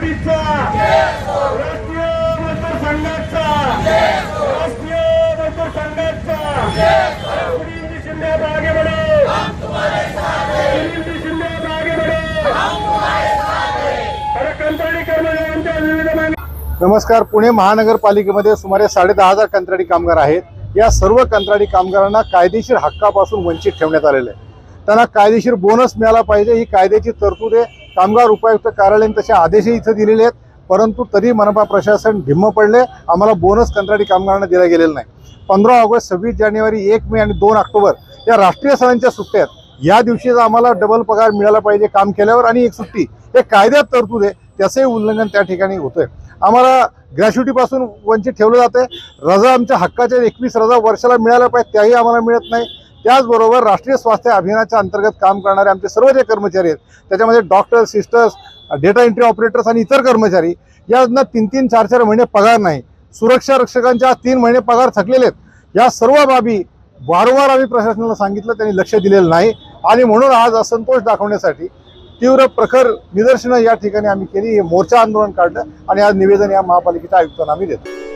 ग्रॅच्युटीचा राष्ट्रीय मजदूर संघाचा. राष्ट्रीय मजदूर संघाचा. शिंदे आप आगे बढ़ो शिंदे आप आगे कंत्राटी कर्मचाऱ्यांच्या विविध मागण्या नमस्कार. पुणे महानगरपालिकेमध्ये सुमारे साडे दहा हजार कंत्राटी कामगार आहेत. या सर्व कंत्राटी कामगारांना कायदेशीर हक्कापासून वंचित ठेवण्यात आलेलं आहे. त्यांना कायदेशीर बोनस मिळाला पाहिजे. ही कायद्याची तरतूद आहे. कामगार उपायुक्त कार्यालयाने तसे आदेशही इथं दिलेले आहेत. परंतु तरी मनपा प्रशासन ढिम्म पडले. आम्हाला बोनस कंत्राटी कामगारांना दिला गेलेला नाही. पंधरा ऑगस्ट सव्वीस जानेवारी एक मे आणि दोन ऑक्टोबर या राष्ट्रीय सणांच्या सुट्ट्या आहेत. या दिवशीच आम्हाला डबल पगार मिळाला पाहिजे काम केल्यावर आणि एक सुट्टी. हे कायद्यात तरतूद आहे. त्याचंही उल्लंघन त्या ठिकाणी होतंय. आम्हाला ग्रॅच्युटीपासून वंचित ठेवलं जाते रजा आमच्या हक्काच्या एकवीस रजा वर्षाला मिळाल्या पाहिजे त्याही आम्हाला मिळत नाही. त्याचबरोबर राष्ट्रीय स्वास्थ्य अभियानाच्या अंतर्गत काम करणारे आमचे सर्व जे कर्मचारी आहेत त्याच्यामध्ये doctor sisters data entry operators आणि इतर कर्मचारी यांना तीन तीन चार चार महिने पगार नाही. सुरक्षा रक्षकांच्या तीन महिने पगार थकलेले आहेत. या सर्व बाबी वारंवार आम्ही प्रशासनाला सांगितलं त्यांनी लक्ष दिलेलं नाही. आणि म्हणून आज असंतोष दाखवण्यासाठी तीव्र प्रखर निदर्शनं या ठिकाणी आम्ही केली हे मोर्चा आंदोलन काढलं आणि आज निवेदन या महापालिकेच्या आयुक्तांना आम्ही देतो.